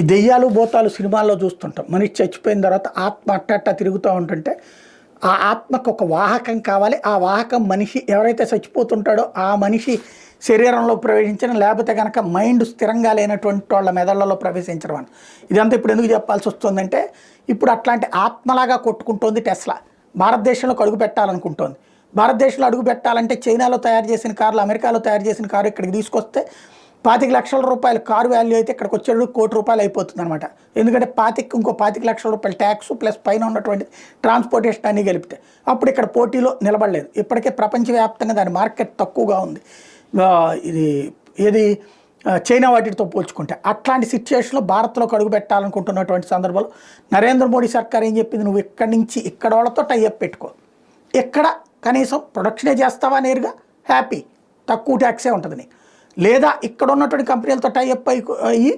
ఈ దెయ్యాలు భూతాలు సినిమాల్లో చూస్తుంటాం. మనిషి చచ్చిపోయిన తర్వాత ఆత్మ అట్టట్ట తిరుగుతూ ఉంటుంటే ఆ ఆత్మకు ఒక వాహకం కావాలి. ఆ వాహకం మనిషి ఎవరైతే చచ్చిపోతుంటాడో ఆ మనిషి శరీరంలో ప్రవేశించడం లేకపోతే కనుక మైండ్ స్థిరంగా లేనటువంటి వాళ్ళ మెదళ్ళలో ప్రవేశించడం అని. ఇదంతా ఇప్పుడు ఎందుకు చెప్పాల్సి వస్తుందంటే ఇప్పుడు అట్లాంటి ఆత్మలాగా కొట్టుకుంటోంది టెస్లా. భారతదేశంలోకి అడుగు పెట్టాలనుకుంటోంది. భారతదేశంలో అడుగు పెట్టాలంటే చైనాలో తయారు చేసిన కార్లు అమెరికాలో తయారు చేసిన కారు ఇక్కడికి తీసుకొస్తే పాతిక లక్షల రూపాయల కారు వాల్యూ అయితే ఇక్కడికి వచ్చేటప్పుడు కోటి రూపాయలు అయిపోతుంది అనమాట ఎందుకంటే పాతిక ఇంకో పాతిక లక్షల రూపాయల ట్యాక్స్ ప్లస్ పైన ఉన్నటువంటి ట్రాన్స్పోర్టేషన్ అన్నీ కలిపితే అప్పుడు ఇక్కడ పోటీలో నిలబడలేదు. ఇప్పటికే ప్రపంచవ్యాప్తంగా దాని మార్కెట్ తక్కువగా ఉంది. ఇది ఏది? చైనా వాటితో పోల్చుకుంటే అట్లాంటి సిచ్యువేషన్లో భారత్లోకి అడుగు పెట్టాలనుకుంటున్నటువంటి సందర్భంలో నరేంద్ర మోడీ సర్కార్ ఏం చెప్పింది? నువ్వు ఇక్కడి నుంచి ఇక్కడ వాళ్ళతో టైఅప్ పెట్టుకో. ఇక్కడ కనీసం ప్రొడక్షనే చేస్తావా నేరుగా? హ్యాపీ తక్కువ ట్యాక్సే ఉంటుంది నీకు. లేదా ఇక్కడ ఉన్నటువంటి కంపెనీలతో టైఅప్ అయి అయ్యి